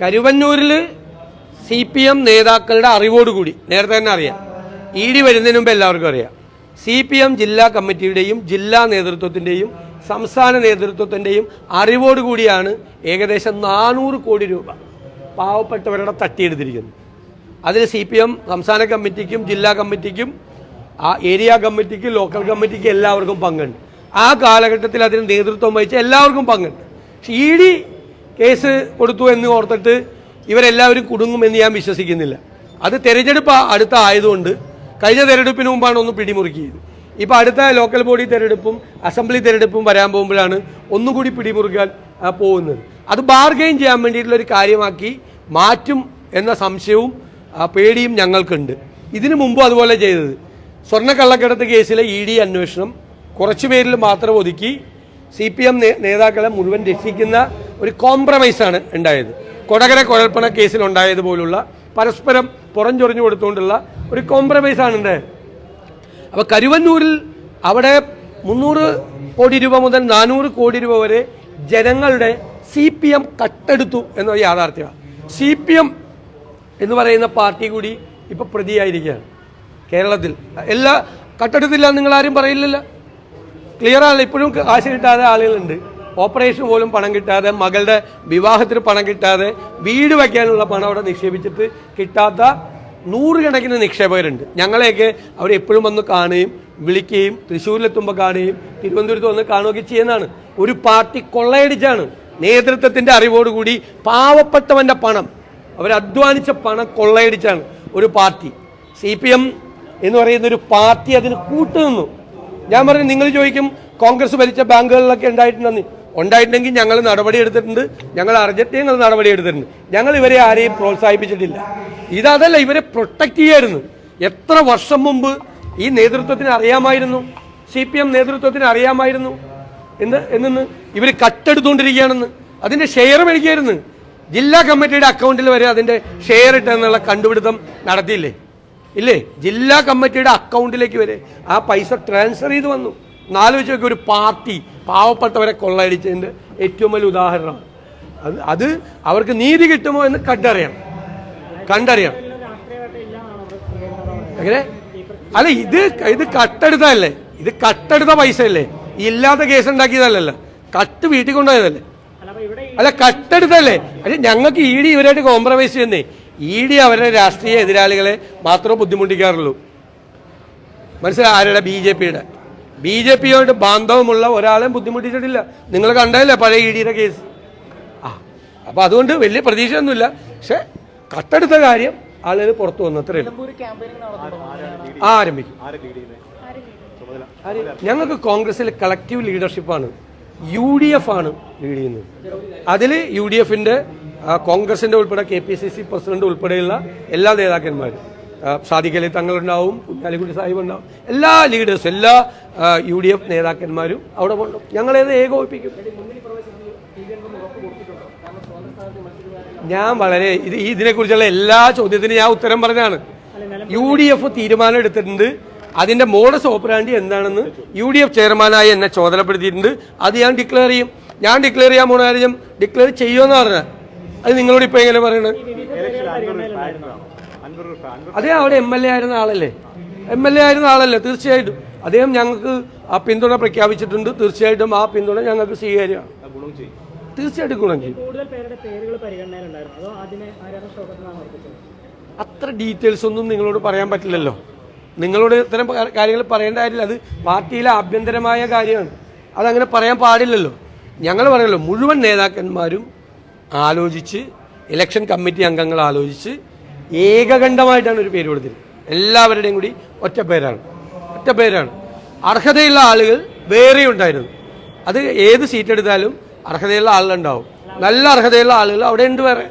കരുവന്നൂരിൽ C P M നേതാക്കളുടെ അറിവോടുകൂടി നേരത്തെ തന്നെ അറിയാം ഇ ഡി വരുന്നതിന് മുമ്പ് എല്ലാവർക്കും അറിയാം സി പി എം ജില്ലാ കമ്മിറ്റിയുടെയും ജില്ലാ നേതൃത്വത്തിന്റെയും സംസ്ഥാന നേതൃത്വത്തിന്റെയും അറിവോടുകൂടിയാണ് ഏകദേശം നാനൂറ് കോടി രൂപ പാവപ്പെട്ടവരുടെ തട്ടിയെടുത്തിരിക്കുന്നത്. അതിൽ സി പി എം സംസ്ഥാന കമ്മിറ്റിക്കും ജില്ലാ കമ്മിറ്റിക്കും ആ ഏരിയ കമ്മിറ്റിക്കും ലോക്കൽ കമ്മിറ്റിക്കും എല്ലാവർക്കും പങ്കുണ്ട്. ആ കാലഘട്ടത്തിൽ അതിന് നേതൃത്വം വഹിച്ച എല്ലാവർക്കും പങ്കുണ്ട്. പക്ഷേ ഇ ഡി കേസ് കൊടുത്തു എന്ന് ഓർത്തിട്ട് ഇവരെല്ലാവരും കുടുങ്ങുമെന്ന് ഞാൻ വിശ്വസിക്കുന്നില്ല. അത് തെരഞ്ഞെടുപ്പ് അടുത്ത ആയതുകൊണ്ട് കഴിഞ്ഞ തെരഞ്ഞെടുപ്പിന് മുമ്പാണ് ഒന്ന് പിടിമുറുക്കിയത്. ഇപ്പോൾ അടുത്ത ലോക്കൽ ബോഡി തെരഞ്ഞെടുപ്പും അസംബ്ലി തെരഞ്ഞെടുപ്പും വരാൻ പോകുമ്പോഴാണ് ഒന്നുകൂടി പിടിമുറുക്കാൻ പോകുന്നത്. അത് ബാർഗെയിൻ ചെയ്യാൻ വേണ്ടിയിട്ടുള്ള ഒരു കാര്യമാക്കി മാറ്റും എന്ന സംശയവും പേടിയും ഞങ്ങൾക്കുണ്ട്. ഇതിനു മുമ്പും അതുപോലെ ചെയ്തത്. സ്വർണക്കള്ളക്കടത്ത് കേസിലെ ഇ ഡി അന്വേഷണം കുറച്ചു പേരിൽ മാത്രം ഒതുക്കി. സി പി എം നേതാക്കളെ മുഴുവൻ രക്ഷിക്കുന്ന ഒരു കോംപ്രമൈസാണ് ഉണ്ടായത്. കൊടകര കുഴൽപ്പണ കേസിൽ കേസിലുണ്ടായതുപോലുള്ള പരസ്പരം പുറംചൊറിഞ്ഞു കൊടുത്തുകൊണ്ടുള്ള ഒരു കോംപ്രമൈസാണ് ഉണ്ടായത്. അപ്പോൾ കരുവന്നൂരിൽ അവിടെ മുന്നൂറ് കോടി രൂപ മുതൽ നാനൂറ് കോടി രൂപ വരെ ജനങ്ങളുടെ സി പി എം കട്ടെടുത്തു എന്ന യാഥാർത്ഥ്യമാണ്. സി പി എം എന്ന് പറയുന്ന പാർട്ടി കൂടി ഇപ്പൊ പ്രതിയായിരിക്കുകയാണ് കേരളത്തിൽ. എല്ലാ കട്ടെടുത്തില്ല നിങ്ങൾ ആരും പറയില്ലല്ലോ. ക്ലിയർ ആണല്ലോ. ഇപ്പോഴും കാശ് കിട്ടാതെ ആളുകളുണ്ട്. ഓപ്പറേഷൻ പോലും പണം കിട്ടാതെ മകളുടെ വിവാഹത്തിന് പണം കിട്ടാതെ വീട് വയ്ക്കാനുള്ള പണം അവിടെ നിക്ഷേപിച്ചിട്ട് കിട്ടാത്ത നൂറുകണക്കിന് നിക്ഷേപകരുണ്ട്. ഞങ്ങളെയൊക്കെ അവർ എപ്പോഴും വന്ന് കാണുകയും വിളിക്കുകയും തൃശ്ശൂരിലെത്തുമ്പോൾ കാണുകയും തിരുവനന്തപുരത്ത് വന്ന് കാണുകയൊക്കെ ചെയ്യുന്നതാണ്. ഒരു പാർട്ടി കൊള്ളയടിച്ചാണ് നേതൃത്വത്തിന്റെ അറിവോടുകൂടി പാവപ്പെട്ടവന്റെ പണം അവർ അധ്വാനിച്ച പണം കൊള്ളയടിച്ചാണ് ഒരു പാർട്ടി. സി പി എം എന്ന് പറയുന്ന ഒരു പാർട്ടി അതിന് കൂട്ടുനിന്നു. ഞാൻ പറഞ്ഞു നിങ്ങൾ ചോദിക്കും കോൺഗ്രസ് ഭരിച്ച ബാങ്കുകളിലൊക്കെ ഉണ്ടായിട്ടുണ്ടെന്ന്. ഉണ്ടായിട്ടുണ്ടെങ്കിൽ ഞങ്ങൾ നടപടി എടുത്തിട്ടുണ്ട്. ഞങ്ങൾ അറിഞ്ഞിട്ട് ഞങ്ങൾ നടപടി എടുത്തിട്ടുണ്ട്. ഞങ്ങൾ ഇവരെ ആരെയും പ്രോത്സാഹിപ്പിച്ചിട്ടില്ല. ഇതല്ല ഇവരെ പ്രൊട്ടക്ട് ചെയ്യായിരുന്നു. എത്ര വർഷം മുമ്പ് ഈ നേതൃത്വത്തിന് അറിയാമായിരുന്നു? സി പി എം നേതൃത്വത്തിന് അറിയാമായിരുന്നു? എന്ന് എന്നു ഇവർ കട്ടെടുത്തുകൊണ്ടിരിക്കുകയാണെന്ന്. അതിന്റെ ഷെയർ മേടിക്കായിരുന്നു ജില്ലാ കമ്മിറ്റിയുടെ അക്കൗണ്ടിൽ വരെ അതിന്റെ ഷെയർ ഇട്ടെന്നുള്ള കണ്ടുപിടുത്തം നടത്തിയില്ലേ? ഇല്ലേ? ജില്ലാ കമ്മിറ്റിയുടെ അക്കൗണ്ടിലേക്ക് വരെ ആ പൈസ ട്രാൻസ്ഫർ ചെയ്ത് വന്നു. നാലോചിച്ച് നോക്കി ഒരു പാർട്ടി പാവപ്പെട്ടവരെ കൊള്ളയടിച്ചതിന്റെ ഏറ്റവും വലിയ ഉദാഹരണമാണ് അത് അത് അവർക്ക് നീതി കിട്ടുമോ എന്ന് കണ്ടറിയണം. കണ്ടറിയണം. എങ്ങനെ? അല്ല ഇത് ഇത് കട്ടെടുത്തതല്ലേ? ഇത് കട്ടെടുത്ത പൈസ അല്ലേ ഇല്ലാത്ത കേസ് ഉണ്ടാക്കിയതല്ലല്ലോ കട്ട് വീട്ടിൽ കൊണ്ടുപോയതല്ലേ? അല്ല കട്ടെടുത്തല്ലേ അല്ല ഞങ്ങൾക്ക് ഇ ഡി ഇവരായിട്ട് കോംപ്രമൈസ് ചെയ്യുന്നേ. ഇ ഡി അവരുടെ രാഷ്ട്രീയ എതിരാളികളെ മാത്രമേ ബുദ്ധിമുട്ടിക്കാറുള്ളൂ. മനസ്സിലായ? ആരുടെ? ബി ജെ പിയുടെ. ബി ജെ പിയോട് ബാന്ധവമുള്ള ഒരാളെയും ബുദ്ധിമുട്ടിച്ചിട്ടില്ല. നിങ്ങൾ കണ്ടതല്ലേ പഴയ ഇ ഡിയുടെ കേസ്? ആ അപ്പൊ അതുകൊണ്ട് വലിയ പ്രതീക്ഷയൊന്നുമില്ല. പക്ഷെ കട്ടെടുത്ത കാര്യം ആളുകൾ പുറത്തു വന്നു. അത്രേ ഉള്ളൂ. ആ ആരംഭിക്കും. ആര്? ഞങ്ങൾക്ക് കോൺഗ്രസിൽ കളക്റ്റീവ് ലീഡർഷിപ്പാണ്. യു ഡി എഫ് ആണ് ലീഡ് ചെയ്യുന്നത്. അതിൽ യു ഡി എഫിന്റെ കോൺഗ്രസിന്റെ ഉൾപ്പെടെ K P C C president ഉൾപ്പെടെയുള്ള എല്ലാ നേതാക്കന്മാരും. ആ, സാദിഖ് അലി തങ്ങളുണ്ടാവും കുഞ്ഞാലിക്കുട്ടി സാഹിബ് ഉണ്ടാവും എല്ലാ ലീഡേഴ്സും എല്ലാ യു ഡി എഫ് നേതാക്കന്മാരും അവിടെ കൊണ്ടും ഞങ്ങളേത് ഏകോപിപ്പിക്കും. ഞാൻ വളരെ ഇത് ഇതിനെക്കുറിച്ചുള്ള എല്ലാ ചോദ്യത്തിനും ഞാൻ ഉത്തരം പറഞ്ഞാണ് യു ഡി എഫ് തീരുമാനം എടുത്തിട്ടുണ്ട്. അതിന്റെ മോഡസ് ഓപ്പറാൻഡി എന്താണെന്ന് യു ഡി എഫ് ചെയർമാനായി എന്നെ ചോദനപ്പെടുത്തിയിട്ടുണ്ട്. അത് ഞാൻ ഡിക്ലെയർ ചെയ്യും. ഞാൻ ഡിക്ലെയർ ചെയ്യാൻ പോണ കാര്യം ഡിക്ലെയർ ചെയ്യുമെന്ന് പറഞ്ഞത്. അത് നിങ്ങളോട് ഇപ്പൊ എങ്ങനെ പറയണത് അദ്ദേഹം അവിടെ എം എൽ എ ആയിരുന്ന ആളല്ലേ? എം എൽ എ ആയിരുന്ന ആളല്ലേ തീർച്ചയായിട്ടും. അദ്ദേഹം ഞങ്ങൾക്ക് ആ പിന്തുണ പ്രഖ്യാപിച്ചിട്ടുണ്ട്. തീർച്ചയായിട്ടും ആ പിന്തുണ ഞങ്ങൾക്ക് സ്വീകാര്യമാണ്. തീർച്ചയായിട്ടും ഗുണം ചെയ്യും. അതോ അത്ര ഡീറ്റെയിൽസ് ഒന്നും നിങ്ങളോട് പറയാൻ പറ്റില്ലല്ലോ. നിങ്ങളോട് ഇത്തരം കാര്യങ്ങൾ പറയേണ്ട കാര്യമില്ല. അത് പാർട്ടിയിലെ ആഭ്യന്തരമായ കാര്യമാണ്. അതങ്ങനെ പറയാൻ പാടില്ലല്ലോ. ഞങ്ങൾ പറയല്ലോ മുഴുവൻ നേതാക്കന്മാരും ആലോചിച്ച് ഇലക്ഷൻ കമ്മിറ്റി അംഗങ്ങൾ ആലോചിച്ച് ഏകകണ്ഠമായിട്ടാണ് ഒരു പേര് കൊടുത്തിരുന്നത് എല്ലാവരുടെയും കൂടി ഒറ്റ പേരാണ്. ഒറ്റ പേരാണ്. അർഹതയുള്ള ആളുകൾ വേറെ ഉണ്ടായിരുന്നു. അത് ഏത് സീറ്റ് എടുത്താലും അർഹതയുള്ള ആളുകളുണ്ടാവും നല്ല അർഹതയുള്ള ആളുകൾ അവിടെ ഉണ്ട് വേറെ.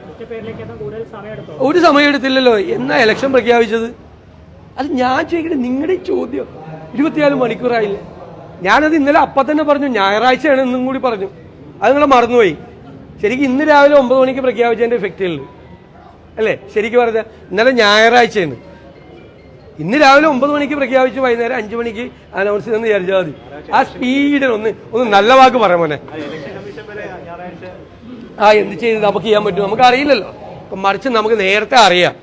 ഒരു സമയം എടുത്തില്ലല്ലോ. എന്നാ ഇലക്ഷൻ പ്രഖ്യാപിച്ചത്? അത് ഞാൻ ചോദിക്കട്ടെ നിങ്ങളുടെ ചോദ്യം. ഇരുപത്തിനാല് മണിക്കൂറായില്ലേ. ഞാനത് ഇന്നലെ അപ്പം തന്നെ പറഞ്ഞു. ഞായറാഴ്ചയാണ് എന്നും കൂടി പറഞ്ഞു. അത് നിങ്ങൾ മറന്നുപോയി. ശരിക്കും ഇന്ന് രാവിലെ ഒമ്പത് മണിക്ക് പ്രഖ്യാപിച്ചതിന്റെ എഫക്റ്റ് ഉള്ളു അല്ലേ? ശരിക്കും പറഞ്ഞാൽ ഇന്നലെ ഞായറാഴ്ചയാണ് ഇന്ന് രാവിലെ ഒമ്പത് മണിക്ക് പ്രഖ്യാപിച്ചു വൈകുന്നേരം അഞ്ചു മണിക്ക് അനൗൺസ് ചെയ്തെന്ന് വിചാരിച്ചാൽ മതി. ആ സ്പീഡിൽ ഒന്ന് ഒന്ന് നല്ല വാക്ക് പറയാം മോനെ. ആ എന്ത് ചെയ്ത് നമുക്ക് ചെയ്യാൻ പറ്റും? നമുക്ക് അറിയില്ലല്ലോ മറിച്ച് നമുക്ക് നേരത്തെ അറിയാം.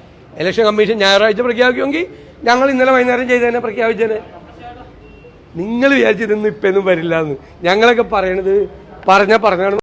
ഇലക്ഷൻ കമ്മീഷൻ ഞായറാഴ്ച പ്രഖ്യാപിക്കുമെങ്കിൽ ഞങ്ങൾ ഇന്നലെ വൈകുന്നേരം ചെയ്തതിനെ പ്രഖ്യാപിച്ചതിനെ നിങ്ങൾ വിചാരിച്ചിരുന്നു ഇപ്പൊന്നും വരില്ല എന്ന് ഞങ്ങളൊക്കെ പറയണത് പറഞ്ഞ പറഞ്ഞാണ്